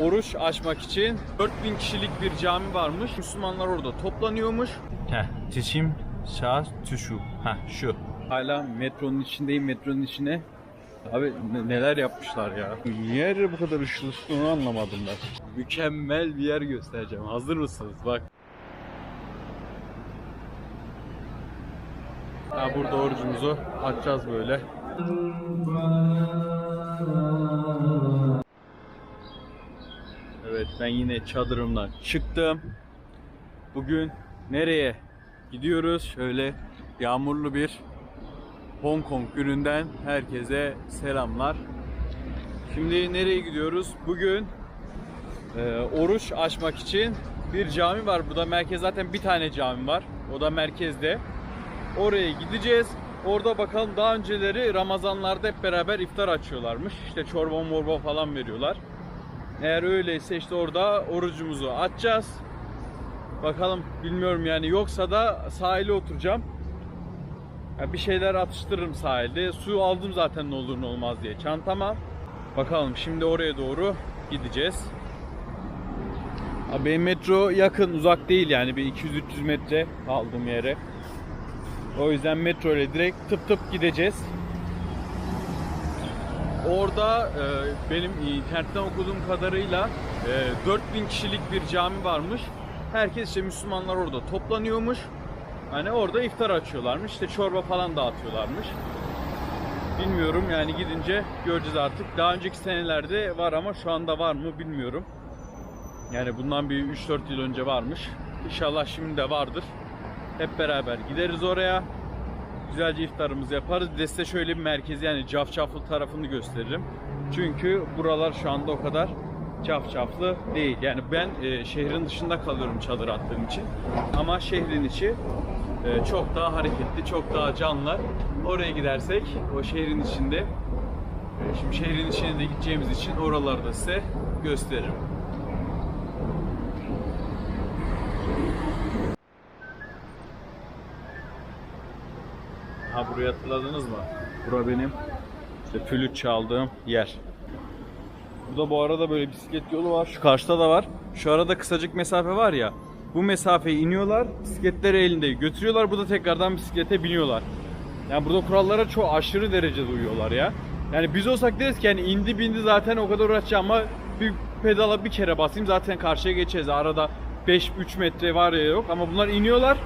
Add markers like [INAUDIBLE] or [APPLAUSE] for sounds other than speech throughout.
Oruç açmak için 4000 kişilik bir cami varmış. Müslümanlar orada toplanıyormuş. Heh, çeşim şah tüşu. Heh, şu. Hala metronun içindeyim, metronun içine. Abi ne- neler yapmışlar ya. Niye bu kadar ışıl ışıl onu anlamadım ben. Mükemmel bir yer göstereceğim. Hazır mısınız? Bak. Ha burada orucumuzu açacağız böyle. Evet ben yine çadırımdan çıktım. Bugün nereye gidiyoruz? Şöyle yağmurlu bir Hong Kong gününden herkese selamlar. Şimdi nereye gidiyoruz? Bugün e, oruç açmak için bir cami var. Burada merkez zaten bir tane cami var. O da merkezde. Oraya gideceğiz. Orada bakalım daha önceleri Ramazanlarda hep beraber iftar açıyorlarmış. İşte çorba morba falan veriyorlar. Eğer öyleyse işte orada orucumuzu açacağız. Bakalım bilmiyorum yani yoksa da sahile oturacağım. Ya bir şeyler atıştırırım sahilde. Su aldım zaten ne olur ne olmaz diye çantama. Bakalım şimdi oraya doğru gideceğiz. Abi metro yakın uzak değil yani bir 200-300 metre aldığım yere. O yüzden metro ile direkt tıp tıp gideceğiz. Orada e, benim internetten okuduğum kadarıyla e, 4000 kişilik bir cami varmış. Herkes işte Müslümanlar orada toplanıyormuş. Hani orada iftar açıyorlarmış. İşte çorba falan dağıtıyorlarmış. Bilmiyorum yani gidince göreceğiz artık. Daha önceki senelerde var ama şu anda var mı bilmiyorum. Yani bundan bir 3-4 yıl önce varmış. İnşallah şimdi de vardır. Hep beraber gideriz oraya. Güzelce iftarımızı yaparız. Bir de şöyle bir merkezi yani cafcaflı tarafını gösteririm. Çünkü buralar şu anda o kadar cafcaflı değil. Yani ben e, şehrin dışında kalıyorum çadır attığım için. Ama şehrin içi e, çok daha hareketli, çok daha canlı. Oraya gidersek o şehrin içinde e, şimdi şehrin içine de gideceğimiz için oraları da size gösteririm. Ha burayı hatırladınız mı? Bura benim işte flüt çaldığım yer. Burada bu arada böyle bisiklet yolu var. Şu karşıda da var. Şu arada kısacık mesafe var ya. Bu mesafeyi iniyorlar, bisikletleri elinde götürüyorlar. Burada tekrardan bisiklete biniyorlar. Yani burada kurallara çok aşırı derecede uyuyorlar ya. Yani biz olsak deriz ki yani indi bindi zaten o kadar uğraşacağım ama bir pedala bir kere basayım zaten karşıya geçeceğiz. Arada 5-3 metre var ya yok ama bunlar iniyorlar.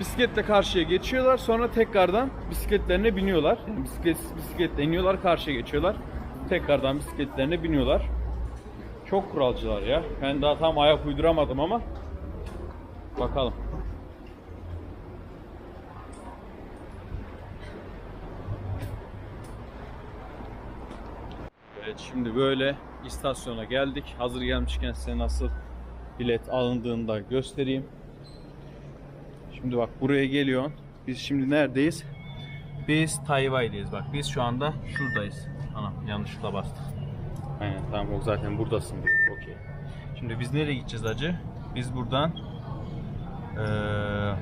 Bisikletle karşıya geçiyorlar. Sonra tekrardan bisikletlerine biniyorlar. Yani bisiklet bisikletle iniyorlar, karşıya geçiyorlar. Tekrardan bisikletlerine biniyorlar. Çok kuralcılar ya. Ben daha tam ayak uyduramadım ama bakalım. Evet şimdi böyle istasyona geldik. Hazır gelmişken size nasıl bilet alındığını da göstereyim. Şimdi bak buraya geliyorsun. Biz şimdi neredeyiz? Biz Tayvay'dayız bak. Biz şu anda şuradayız. Ana yanlışlıkla bastık. Aynen tamam o zaten buradasın diyor. Okey. Şimdi biz nereye gideceğiz acı? Biz buradan eee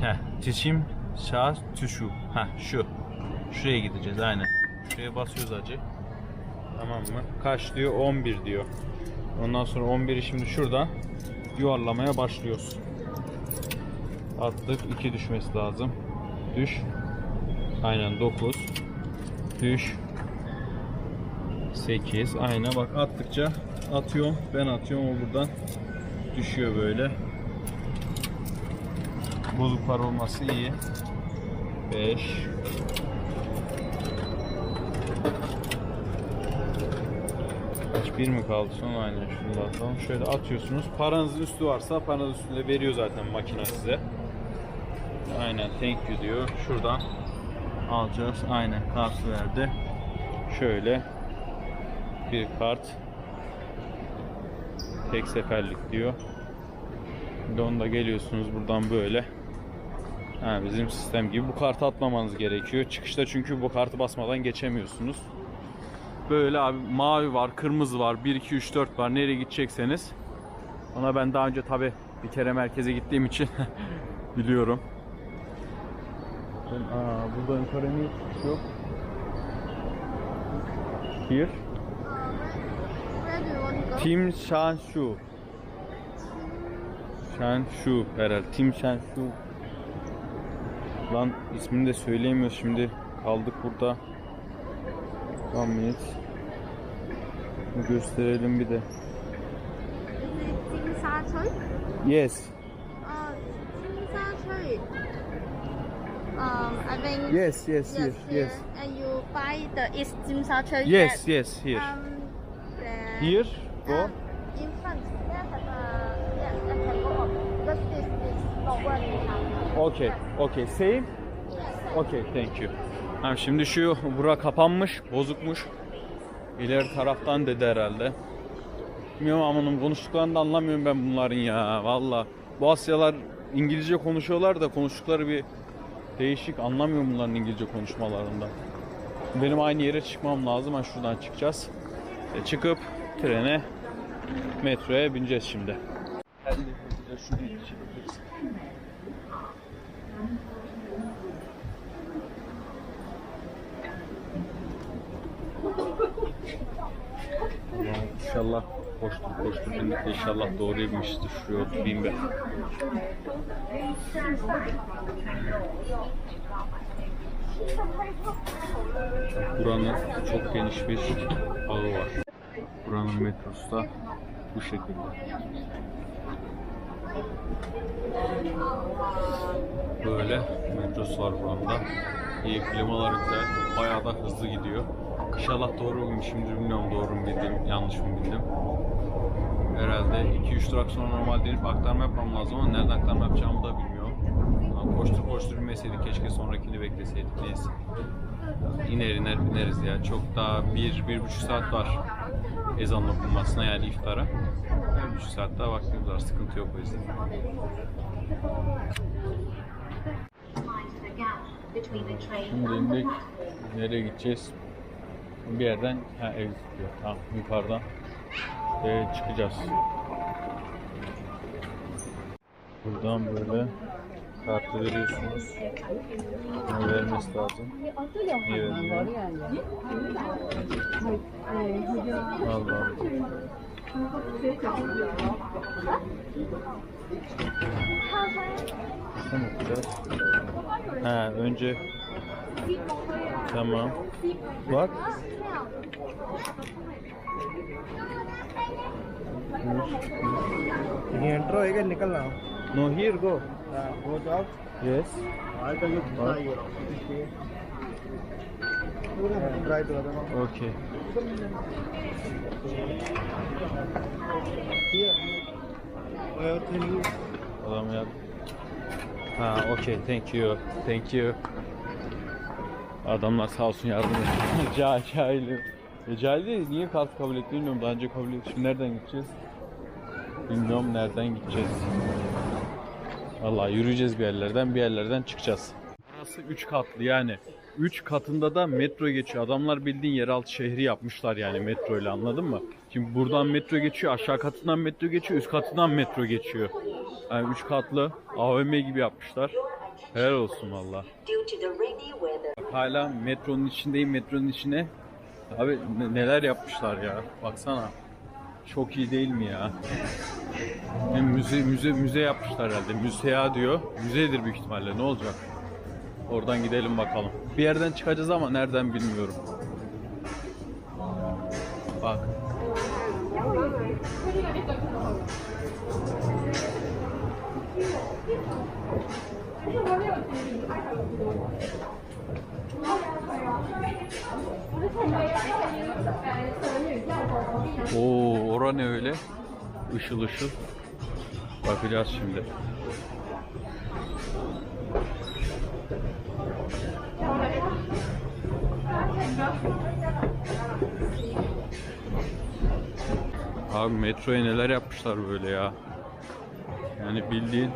Heh, Çeşim Şah Tüşu. Heh, şu. Şuraya gideceğiz aynen. Şuraya basıyoruz acı. Tamam mı? Kaç diyor? 11 diyor. Ondan sonra 11'i şimdi şuradan yuvarlamaya başlıyoruz. Attık. 2 düşmesi lazım. Düş. Aynen 9. Düş. 8. Aynen bak attıkça atıyorum. Ben atıyorum o buradan düşüyor böyle. Bozuklar olması iyi. 5 bir mi kaldı son aynen şunu atalım. Şöyle atıyorsunuz. Paranızın üstü varsa paranız üstünde veriyor zaten makine size. Aynen thank you diyor. Şuradan alacağız. Aynen kart verdi. Şöyle bir kart tek seferlik diyor. Şimdi onda geliyorsunuz buradan böyle. Ha, bizim sistem gibi bu kartı atmamanız gerekiyor. Çıkışta çünkü bu kartı basmadan geçemiyorsunuz. Böyle abi mavi var, kırmızı var, 1 2 3 4 var. Nereye gidecekseniz. Ona ben daha önce tabi bir kere merkeze gittiğim için [LAUGHS] biliyorum. Ben, aa, burada niye çıkış yok? Here. Tim Shanshu. Shanshu herhalde. Tim Shanshu. Lan ismini de söyleyemiyoruz şimdi. Kaldık burada. One minute. Gösterelim bir de. Yes. Uh. Um, I think. Yes, yes, yes, yes. And you buy the East Jin Sa Chui. Yes, yes, here. Um. Here, go. Um, in front, a yeah, there can go up because this is lower now. Okay, okay. Same. Okay, thank you. Ha, şimdi şu bura kapanmış, bozukmuş. İleri taraftan dedi herhalde. Bilmiyorum ama onun konuştuklarını da anlamıyorum ben bunların ya. Valla. Bu Asyalar İngilizce konuşuyorlar da konuştukları bir değişik. Anlamıyorum bunların İngilizce konuşmalarında. Benim aynı yere çıkmam lazım. Ha şuradan çıkacağız. E, çıkıp trene, metroya bineceğiz şimdi. Allah'ım İnşallah koştur koştur bindik de inşallah doğru binmiştir. Şuraya oturayım ben. Buranın çok geniş bir ağı var. Buranın metrosu da bu şekilde. Böyle metrosu var buranın. İyi klimalar güzel. Bayağı da hızlı gidiyor. İnşallah doğru binmişimdir bilmiyorum doğru mu bildim, yanlış mı bildim. Herhalde 2-3 durak sonra normal denip aktarma yapmam lazım ama nereden aktarma yapacağımı da bilmiyorum. Ama koştur koştur binmeseydik keşke sonrakini bekleseydik neyse. İner iner bineriz ya. Çok daha 1-1,5 saat var ezan okunmasına yani iftara. 1,5 saat daha vaktimiz var. Sıkıntı yok o yüzden. Şimdi indik. Nereye gideceğiz? Bir yerden ha ev tutuyor. Tamam yukarıdan ee, çıkacağız. Buradan böyle kartı veriyorsunuz. Bunu vermesi lazım. İyi veriyor. Allah Allah. Ha önce Tamam. Bak. ये enter होएगा निकलना No here go. वो जाओ Yes. आज का ये पूरा ये ट्राई तो करना Okay. और three Adam ya. Ha okay thank you. Thank you. Adamlar sağ olsun yardım ediyor. [LAUGHS] Cahil. E, cahil değil. Niye kart kabul etti bilmiyorum. Daha önce kabul etti. Şimdi nereden gideceğiz? Bilmiyorum nereden gideceğiz. Vallahi yürüyeceğiz bir yerlerden bir yerlerden çıkacağız. Burası 3 katlı yani. 3 katında da metro geçiyor. Adamlar bildiğin yeraltı şehri yapmışlar yani metro ile anladın mı? Şimdi buradan metro geçiyor, aşağı katından metro geçiyor, üst katından metro geçiyor. Yani 3 katlı AVM gibi yapmışlar. Helal olsun valla. Hala metronun içindeyim, metronun içine. Abi ne- neler yapmışlar ya. Baksana. Çok iyi değil mi ya? Bir müze müze müze yapmışlar herhalde. Müsea diyor. Müzedir büyük ihtimalle. Ne olacak? Oradan gidelim bakalım. Bir yerden çıkacağız ama nereden bilmiyorum. Bak. Oo, ora ne öyle? Işıl ışıl. Bakacağız şimdi. Abi metroya neler yapmışlar böyle ya. Yani bildiğin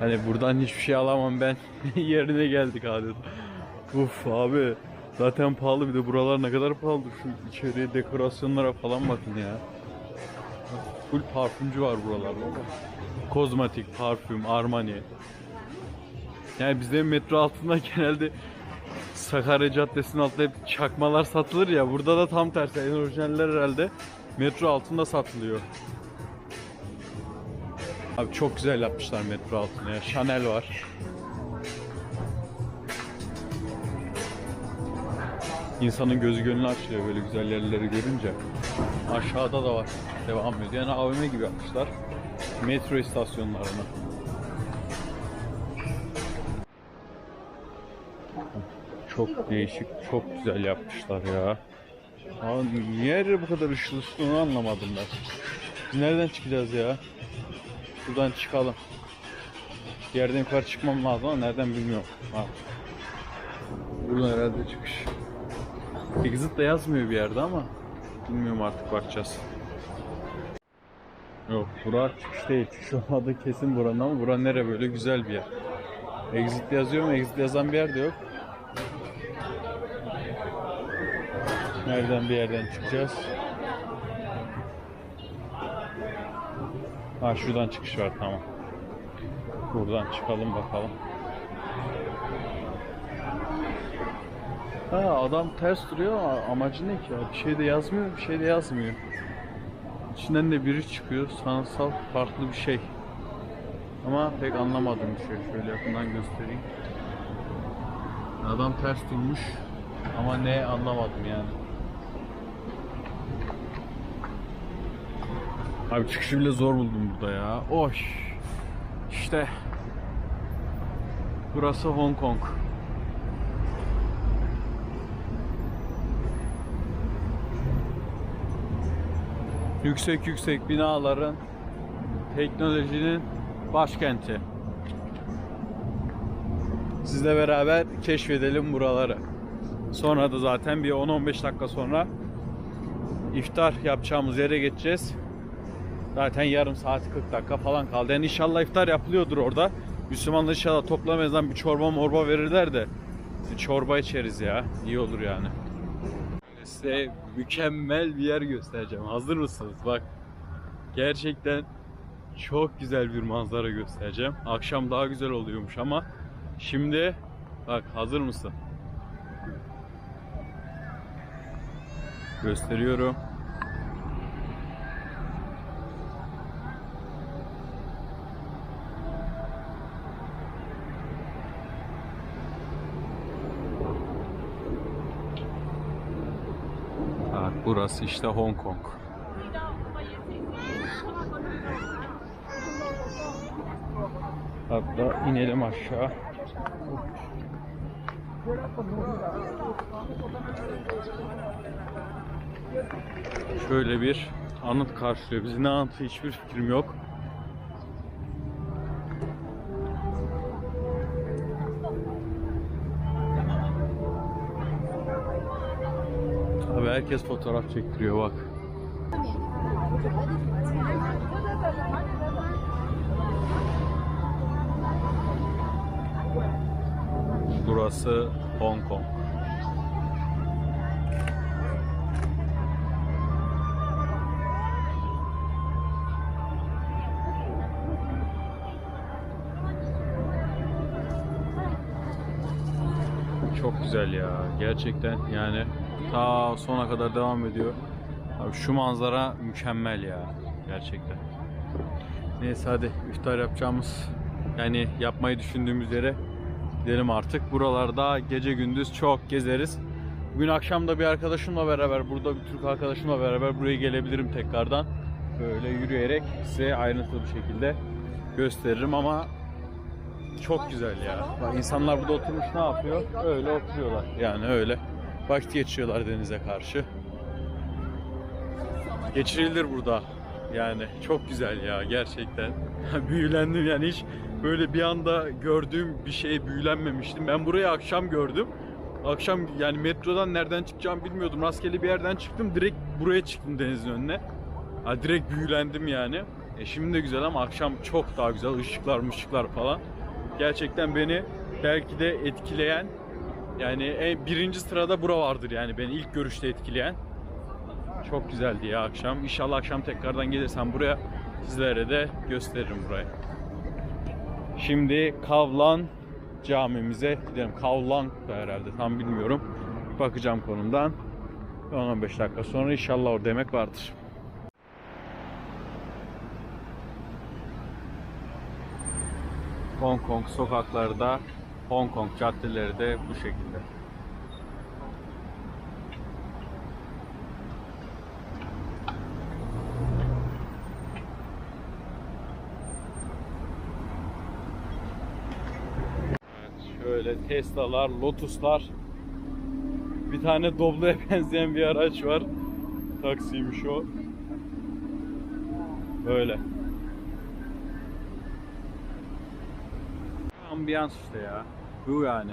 hani buradan hiçbir şey alamam ben [LAUGHS] yerine geldik adeta. Uf abi zaten pahalı bir de buralar ne kadar pahalı şu içeriye dekorasyonlara falan bakın ya. Full parfümcü var buralarda. Kozmetik, parfüm, Armani. Yani bizde metro altında [LAUGHS] genelde Sakarya Caddesi'nin altında hep çakmalar satılır ya. Burada da tam tersi. En orijinaller herhalde Metro altında satılıyor. Abi çok güzel yapmışlar metro altını ya. Chanel var. İnsanın gözü gönlü açılıyor böyle güzel yerleri görünce. Aşağıda da var. Devam ediyor. Yani AVM gibi yapmışlar. Metro istasyonlarını. Çok değişik, çok güzel yapmışlar ya. Abi niye bu kadar ışıl ışıl onu anlamadım ben. Nereden çıkacağız ya? Şuradan çıkalım. Yerden yukarı çıkmam lazım ama nereden bilmiyorum. Ha. Buradan herhalde çıkış. Exit de yazmıyor bir yerde ama bilmiyorum artık bakacağız. Yok bura çıkış değil. Çıkış olmadığı kesin buranın ama bura nere böyle güzel bir yer. Exit yazıyor mu? Exit yazan bir yer de yok. Nereden bir yerden çıkacağız? Ha şuradan çıkış var tamam. Buradan çıkalım bakalım. Ha adam ters duruyor ama amacı ne ki ya? Bir şey de yazmıyor, bir şey de yazmıyor. İçinden de biri çıkıyor. Sanatsal farklı bir şey. Ama pek anlamadım bir şey. Şöyle yakından göstereyim. Adam ters durmuş ama ne anlamadım yani. Abi çıkışı bile zor buldum burada ya. Oş. İşte. Burası Hong Kong. Yüksek yüksek binaların teknolojinin başkenti. Sizle beraber keşfedelim buraları. Sonra da zaten bir 10-15 dakika sonra iftar yapacağımız yere geçeceğiz. Zaten yarım saat 40 dakika falan kaldı. Yani inşallah iftar yapılıyordur orada. Müslümanlar inşallah toplamayızdan bir çorba morba verirler de çorba içeriz ya. İyi olur yani. Size mükemmel bir yer göstereceğim. Hazır mısınız? Bak. Gerçekten çok güzel bir manzara göstereceğim. Akşam daha güzel oluyormuş ama şimdi bak hazır mısın? Gösteriyorum. Bak burası işte Hong Kong. Hatta inelim aşağı. Şöyle bir anıt karşılıyor. Bizi ne anıtı hiçbir fikrim yok. Herkes fotoğraf çektiriyor bak. Burası Hong Kong. Çok güzel ya. Gerçekten yani ta sona kadar devam ediyor. Abi şu manzara mükemmel ya. Gerçekten. Neyse hadi iftar yapacağımız yani yapmayı düşündüğümüz yere gidelim artık. Buralarda gece gündüz çok gezeriz. Bugün akşam da bir arkadaşımla beraber burada bir Türk arkadaşımla beraber buraya gelebilirim tekrardan. Böyle yürüyerek size ayrıntılı bir şekilde gösteririm ama çok güzel ya. Bak insanlar burada oturmuş ne yapıyor? Öyle oturuyorlar. Yani öyle. Vakit geçiriyorlar denize karşı. Geçirilir burada. Yani çok güzel ya gerçekten. [LAUGHS] Büyülendim yani hiç böyle bir anda gördüğüm bir şeye büyülenmemiştim. Ben burayı akşam gördüm. Akşam yani metrodan nereden çıkacağımı bilmiyordum. Rastgele bir yerden çıktım. Direkt buraya çıktım denizin önüne. Ha, direkt büyülendim yani. E şimdi de güzel ama akşam çok daha güzel. Işıklar mışıklar falan. Gerçekten beni belki de etkileyen yani en birinci sırada bura vardır yani beni ilk görüşte etkileyen. Çok güzeldi ya akşam. İnşallah akşam tekrardan gelirsem buraya sizlere de gösteririm burayı. Şimdi Kavlan camimize gidelim. Kavlan da herhalde tam bilmiyorum. Bakacağım konumdan. 15 dakika sonra inşallah orada yemek vardır. Hong Kong sokaklarda Hong Kong caddeleri de bu şekilde. Evet, şöyle Tesla'lar, Lotus'lar. Bir tane Doblo'ya [LAUGHS] benzeyen bir araç var. Taksiymiş o. Böyle. Ambiyans işte ya. Bu yani.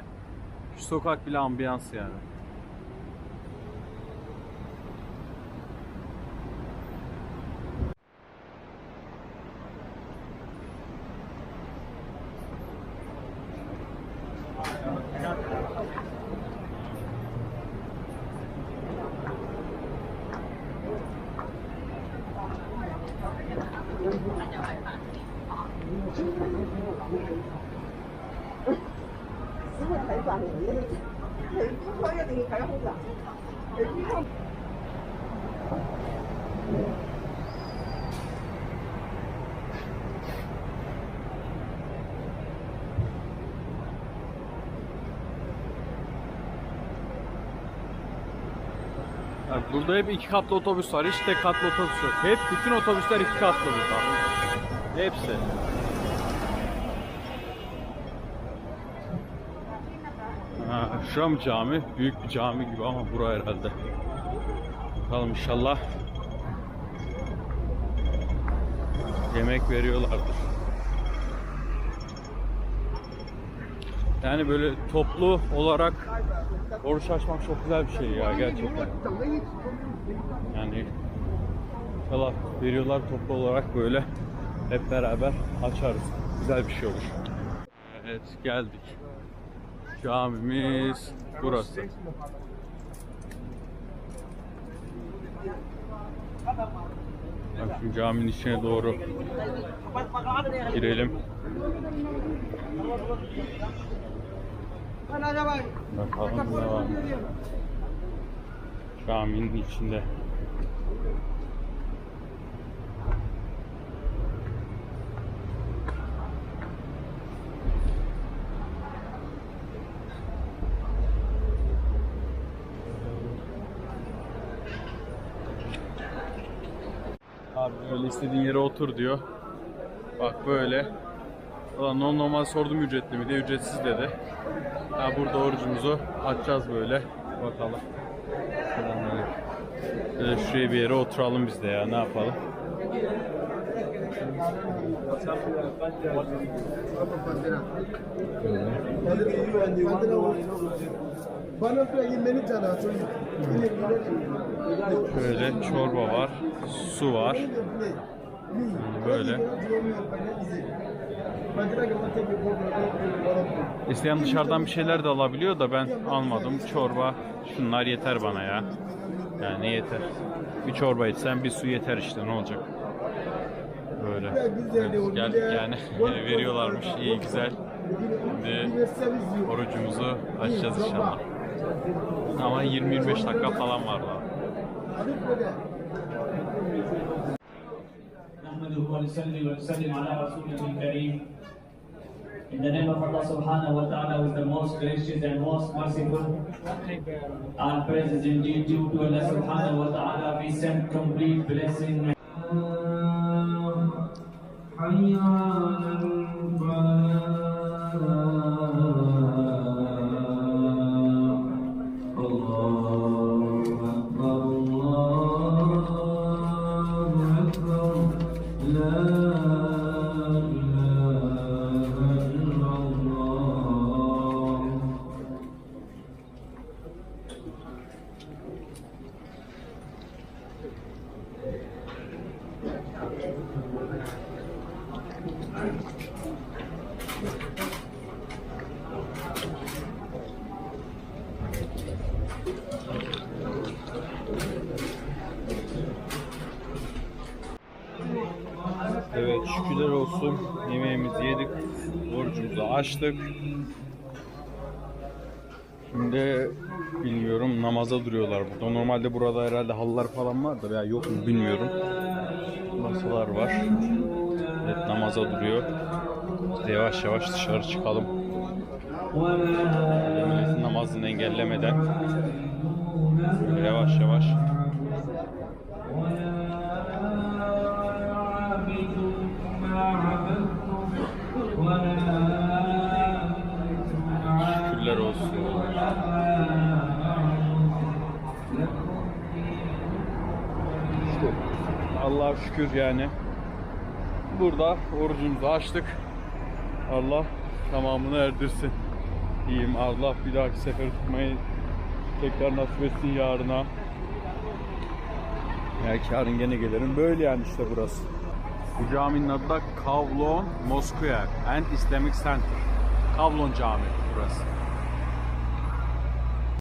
Şu sokak bile ambiyans yani. Burada hep iki katlı otobüs var. Hiç tek katlı otobüs yok. Hep bütün otobüsler iki katlı burada. Hepsi. Ha, şura mı cami? Büyük bir cami gibi ama bura herhalde. Bakalım inşallah yemek veriyorlardır. Yani böyle toplu olarak oruç açmak çok güzel bir şey ya gerçekten. Yani inşallah veriyorlar toplu olarak böyle hep beraber açarız. Güzel bir şey olur. Evet geldik. Camimiz burası. Bak şu caminin içine doğru girelim. Bakalım ne var. Caminin içinde. Abi böyle istediğin yere otur diyor. Bak böyle. Ulan normal normal sordum ücretli mi diye ücretsiz dedi. Ya burada orucumuzu açacağız böyle. Bakalım. Böyle. Böyle şuraya bir yere oturalım biz de ya ne yapalım. Şöyle çorba var, su var. Böyle. İsteyen dışarıdan bir şeyler de alabiliyor da ben almadım. Çorba şunlar yeter bana ya. Yani yeter. Bir çorba içsem bir su yeter işte ne olacak. Böyle. Evet, geldik yani. [LAUGHS] Veriyorlarmış iyi güzel. Şimdi orucumuzu açacağız inşallah. Ama 20-25 dakika falan var daha. ونصلي ونسلم على رسوله الكريم In the name of Allah subhanahu wa ta'ala who is the most gracious and most merciful All praise is indeed due to Allah subhanahu wa ta'ala We send complete blessing şükürler olsun. Yemeğimizi yedik. Orucumuzu açtık. Şimdi bilmiyorum namaza duruyorlar burada. Normalde burada herhalde halılar falan var da veya yok mu bilmiyorum. Masalar var. Evet namaza duruyor. Yavaş yavaş dışarı çıkalım. Namazını engellemeden yavaş yavaş Şükür yani. Burada orucumuzu açtık. Allah tamamını erdirsin. Diyeyim Allah bir dahaki sefer tutmayı tekrar nasip etsin yarına. Belki yarın gene gelirim. Böyle yani işte burası. Bu caminin adı da Kavlon Mosque and Islamic Center. Kavlon Cami burası.